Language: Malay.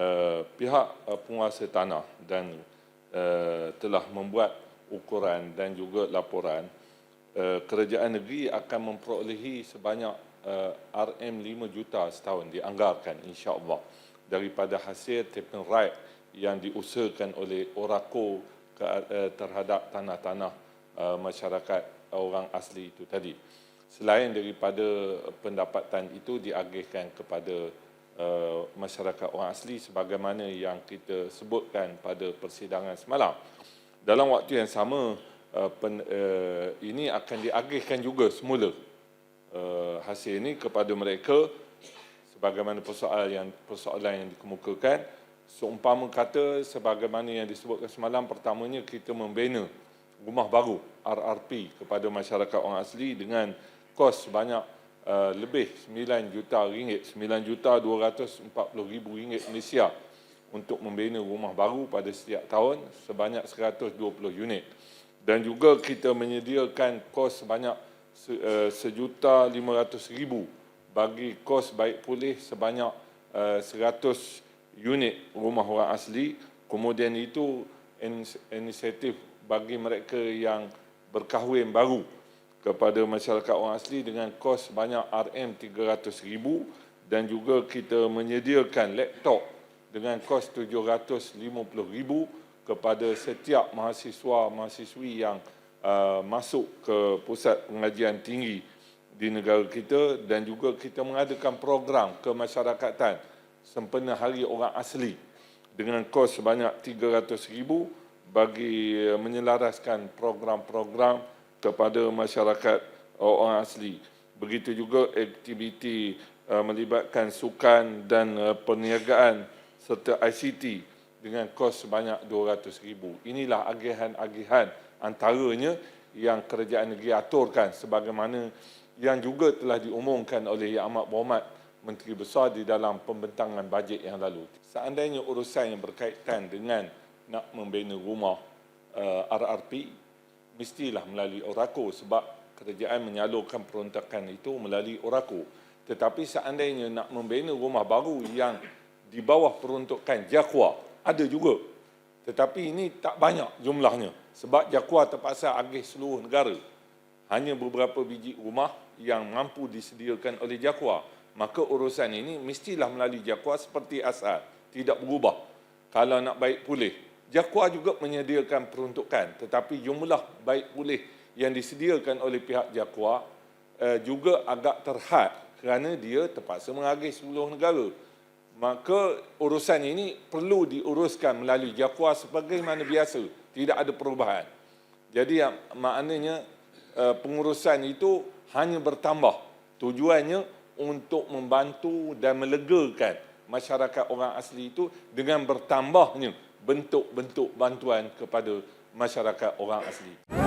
uh, pihak uh, penguasa tanah dan uh, telah membuat ukuran dan juga laporan uh, kerajaan negeri akan memperolehi sebanyak uh, RM 5 juta setahun dianggarkan insya-Allah daripada hasil tapping right yang diusahakan oleh Orako ke, uh, terhadap tanah-tanah uh, masyarakat orang asli itu tadi. Selain daripada pendapatan itu diagihkan kepada uh, masyarakat orang asli sebagaimana yang kita sebutkan pada persidangan semalam. Dalam waktu yang sama uh, pen, uh, ini akan diagihkan juga semula uh, hasil ini kepada mereka sebagaimana persoalan yang persoalan yang dikemukakan seumpama kata sebagaimana yang disebutkan semalam pertamanya kita membina rumah baru RRP kepada masyarakat orang asli dengan kos sebanyak uh, lebih 9 juta ringgit 9 juta 240 ribu ringgit Malaysia untuk membina rumah baru pada setiap tahun sebanyak 120 unit. Dan juga kita menyediakan kos sebanyak se, uh, sejuta 500 ribu bagi kos baik pulih sebanyak uh, 100 unit rumah orang asli. Kemudian itu inisiatif bagi mereka yang berkahwin baru kepada masyarakat orang asli dengan kos banyak RM300,000 dan juga kita menyediakan laptop dengan kos RM750,000 kepada setiap mahasiswa-mahasiswi yang uh, masuk ke pusat pengajian tinggi di negara kita dan juga kita mengadakan program kemasyarakatan sempena hari orang asli dengan kos sebanyak RM300,000 bagi menyelaraskan program-program kepada masyarakat orang asli. Begitu juga aktiviti uh, melibatkan sukan dan uh, perniagaan serta ICT dengan kos sebanyak RM200,000. Inilah agihan-agihan antaranya yang kerajaan negeri aturkan sebagaimana yang juga telah diumumkan oleh Yang Amat Berhormat Menteri Besar di dalam pembentangan bajet yang lalu. Seandainya urusan yang berkaitan dengan nak membina rumah uh, RRP mestilah melalui Orako sebab kerajaan menyalurkan peruntukan itu melalui Orako. Tetapi seandainya nak membina rumah baru yang di bawah peruntukan Jakwa, ada juga. Tetapi ini tak banyak jumlahnya sebab Jakwa terpaksa agih seluruh negara. Hanya beberapa biji rumah yang mampu disediakan oleh Jakwa. Maka urusan ini mestilah melalui Jakwa seperti asal, tidak berubah. Kalau nak baik pulih, Jakwa juga menyediakan peruntukan tetapi jumlah baik pulih yang disediakan oleh pihak Jakwa eh, juga agak terhad kerana dia terpaksa mengagih seluruh negara. Maka urusan ini perlu diuruskan melalui Jakwa sebagaimana biasa, tidak ada perubahan. Jadi maknanya eh, pengurusan itu hanya bertambah. Tujuannya untuk membantu dan melegakan masyarakat orang asli itu dengan bertambahnya bentuk-bentuk bantuan kepada masyarakat orang asli.